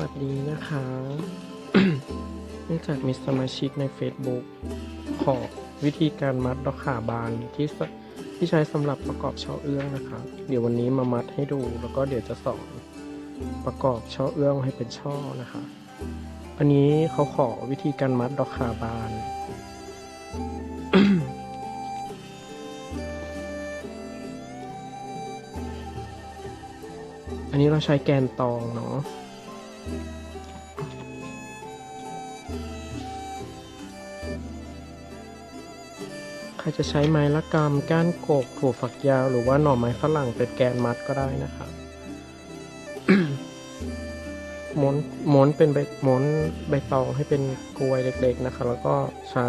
สวัสดีนะคะ เนื่องจากมีสมาชิกใน Facebook ขอวิธีการมัดดอกขาบานที่ที่ใช้สำหรับประกอบช่อเอื้องนะคะ เดี๋ยววันนี้มามัดให้ดูแล้วก็เดี๋ยวจะสอนประกอบช่อเอื้องให้เป็นช่อนะคะ อันนี้เขาขอวิธีการมัดดอกขาบานอันนี้เราใช้แกนตองเนาะ รจะใช้ไม้ละกำก้านกกถั่วฝักยาว หรือว่าหน่อไม้ฝรั่งเป็นแกนมัดก็ได้นะคะม้วนม้วนเป็นใบม้วนใบตองให้เป็นกลวยเล็ก ๆนะคะ แล้วก็ใช้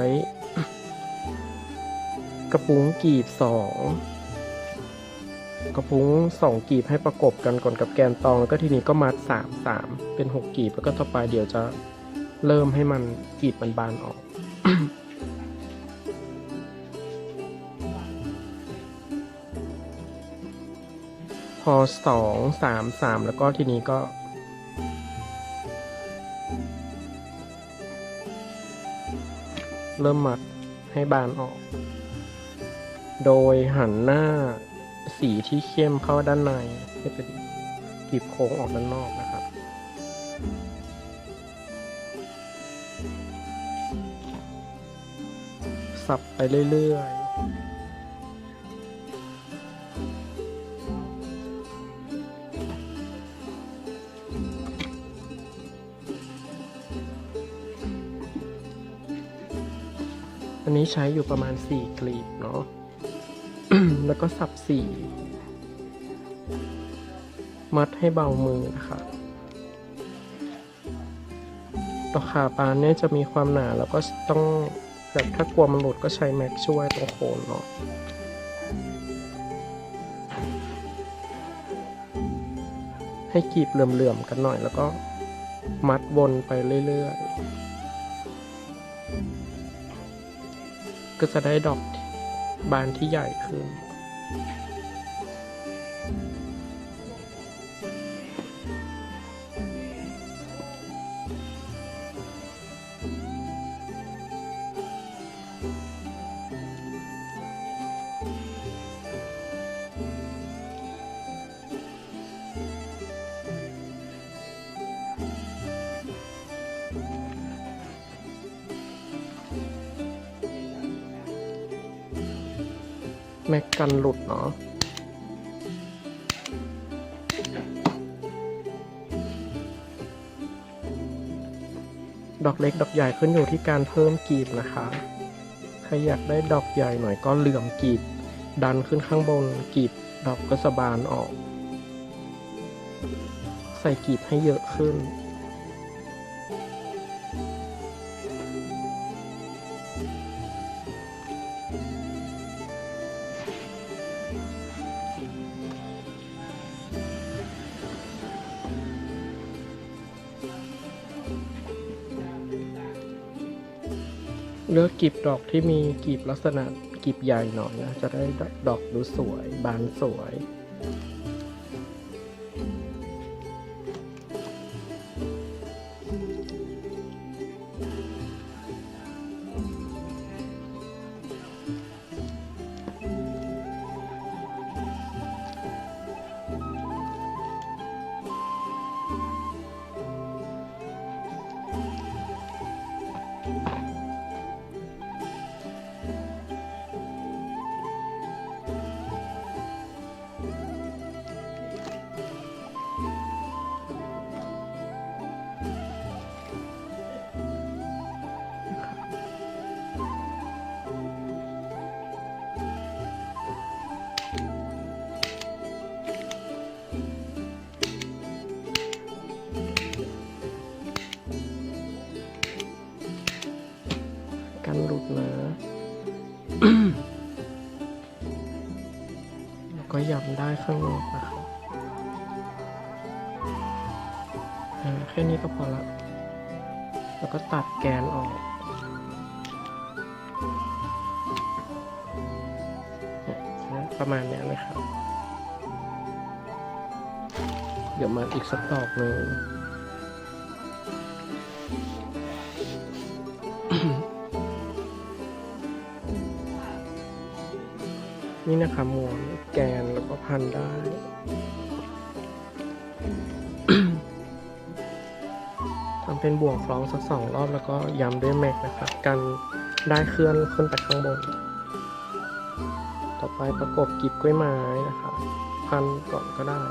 กระปุ้งกีบสองกระพุ้งสองกีบให้ประกบกันก่อนกับแกนตองแล้วก็ทีนี้ก็มัดสามสามเป็นหกกีบแล้วก็ต่อไปเดี๋ยวจะเริ่มให้มันกีบมันบานออก อสองสามสามแล้วก็ทีนี้ก็ เริ่มมัดให้บานออก โดยหันหน้าสีที่เข้มเข้าด้านในให้เป็นกีบโค้งออกด้านนอกนะครับสับไปเรื่อยๆ อันนี้ใช้อยู่ประมาณ 4 กลีบเนาะ แล้วก็สับสีมัดให้เบามือนะคะดอขาปานเนี่ยจะมีความหนาแล้วก็ต้องแบบถ้ากลัวมันหลุดก็ใช้แม็กช่วยตรงโคนเนาะให้กีบเหลื่อมๆกันหน่อยแล้วก็มัดวนไปเรื่อยๆ ก็จะได้ดอกบานที่ใหญ่ขึ้น แม็กกันหลุดเนาะดอกเล็กดอกใหญ่ขึ้นอยู่ที่การเพิ่มกีบนะคะใครอยากได้ดอกใหญ่หน่อยก็เหลื่อมกีบ ดันขึ้นข้างบนกีบดอกก็สบานออก ใส่กีบให้เยอะขึ้น เลือกกลีบดอกที่มีกลีบลักษณะกลีบใหญ่หน่อยนะ จะได้ดอกดูสวย บานสวย ยับได้ข้างนอกนะครับแค่นี้ก็พอละ แล้วก็ตัดแกนออก ประมาณนี้นะครับ เดี๋ยวมาอีกสักดอกหนึ่งนี่นะครับมวนแกน แล้วก็พันได้ ทำเป็นบ่วงคล้องสักสองรอบแล้วก็ย้ำด้วยแม็กนะครับกันได้เคลื่อนขึ้นไปข้างบน ต่อไปประกบกีบกล้วยไม้นะครับ พันก่อนก็ได้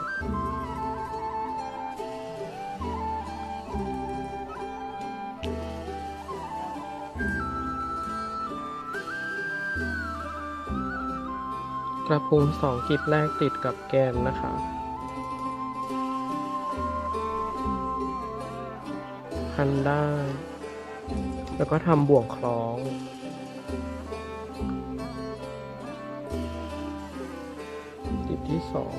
กระพุ้งสองกีบแรกติดกับแกนนะคะ พันได้ แล้วก็ทำบ่วงคล้องกีบที่สอง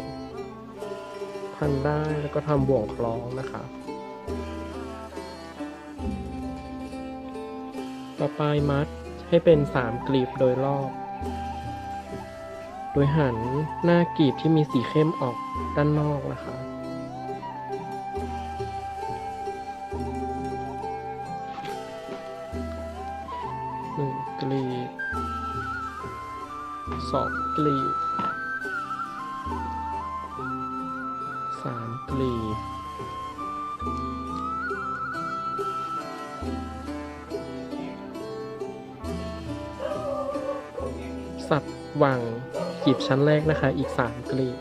พันได้แล้วก็ทำบ่วงคล้องนะคะ ต่อไปมัดให้เป็นสามกลีบโดยรอบ โดยหันหน้ากลีบที่มีสีเข้มออกด้านนอกนะคะ หนึ่งกลีบสองกลีบสามกลีบสับวาง กีบชั้นแรกนะคะ อีกสามกลีบ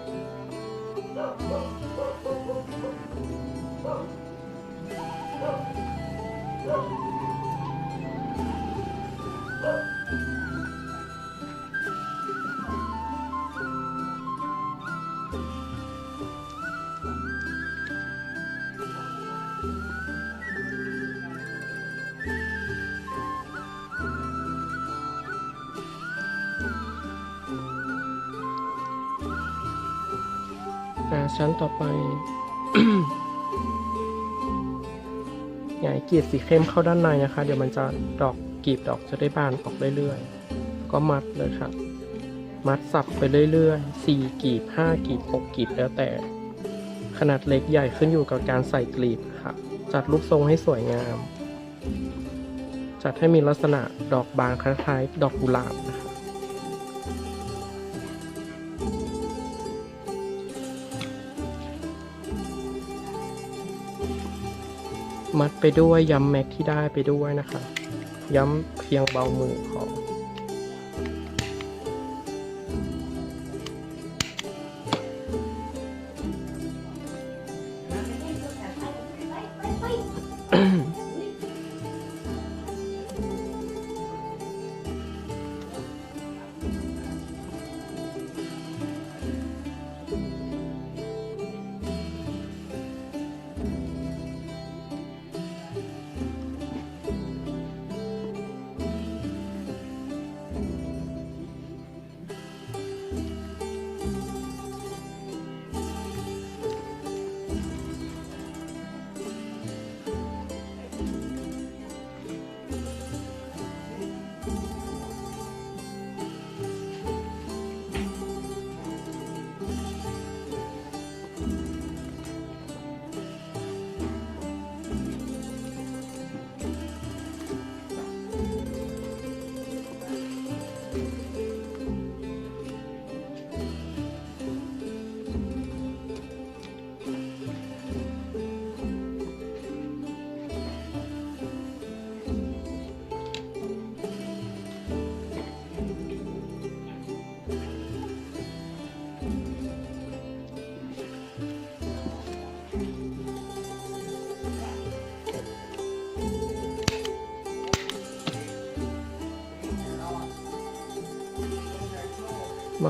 ชั้นต่อไปหงายกรีดสีเข้มเข้าด้านในนะคะ เดี๋ยวมันจะดอกกรีบดอกจะได้บานออกเรื่อยๆ ก็มัดเลยค่ะ มัดสับไปเรื่อยๆสี่กรีบห้ากรีบหกกรีบแล้วแต่ ขนาดเล็กใหญ่ขึ้นอยู่กับการใส่กลีบค่ะ จัดรูปทรงให้สวยงาม จัดให้มีลักษณะดอกบานคล้ายๆ ดอกกุหลาบนะคะ มัดไปด้วยย้ำแม็กที่ได้ไปด้วยนะคะ ย้ำเพียงเบามือขอ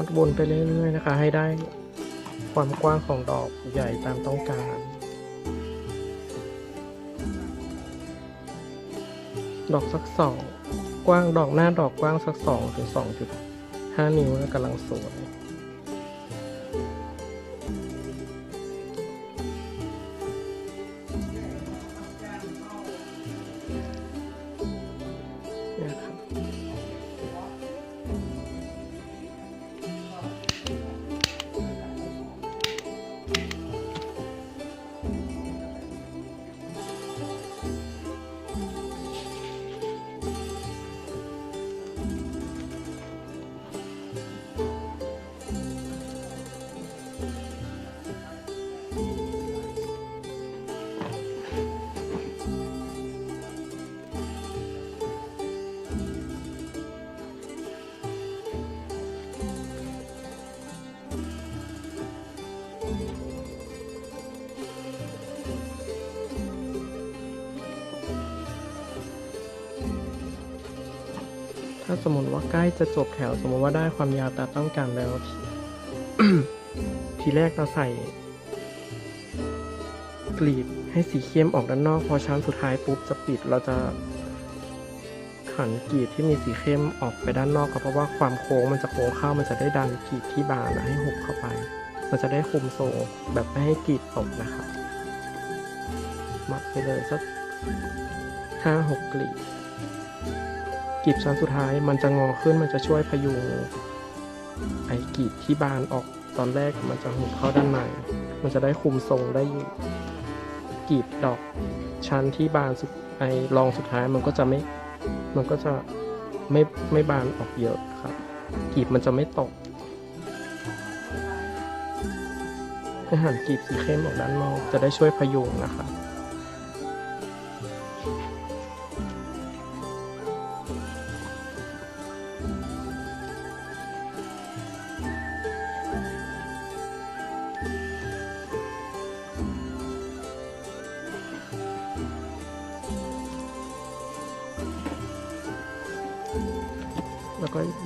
ัดวนไปเรื่อยๆนะคะ ให้ได้ความกว้างของดอกใหญ่ตามต้องการดอกสักสองกว้างดอกหน้าดอกกว้างสักสองถึงสองจุดห้านิ้วนะกำลังสวยนี่ยครั ถ้าสมมติว่าใกล้จะจบแถว สมมติว่าได้ความยาวตามต้องการแล้ว ทีแรกเราใส่กลีบให้สีเข้มออกด้านนอก พอชั้นสุดท้ายปุ๊บจะปิดเราจะขันกลีบที่มีสีเข้มออกไปด้านนอกครับเพราะว่าความโค้งมันจะโค้งเข้ามันจะได้ดันกลีบที่บานนะให้หุบเข้าไป มันจะได้คุมทรงแบบไม่ให้กลีบตกนะครับมัดไปเลยสักห้าหกกลีบ กีบชั้นสุดท้ายมันจะงอขึ้นมันจะช่วยพยุงไอ้กีบที่บานออกตอนแรกมันจะหุบเข้าด้านในมันจะได้คุมทรงได้อยู่กีบดอกชั้นที่บานสุดไอ้รองสุดท้ายมันก็จะไม่มันก็จะไม่ไม่บานออกเยอะครับกีบมันจะไม่ตกให้หันกีบสีเข้มออกด้านนอกจะได้ช่วยพยุงนะครับ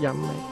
แล้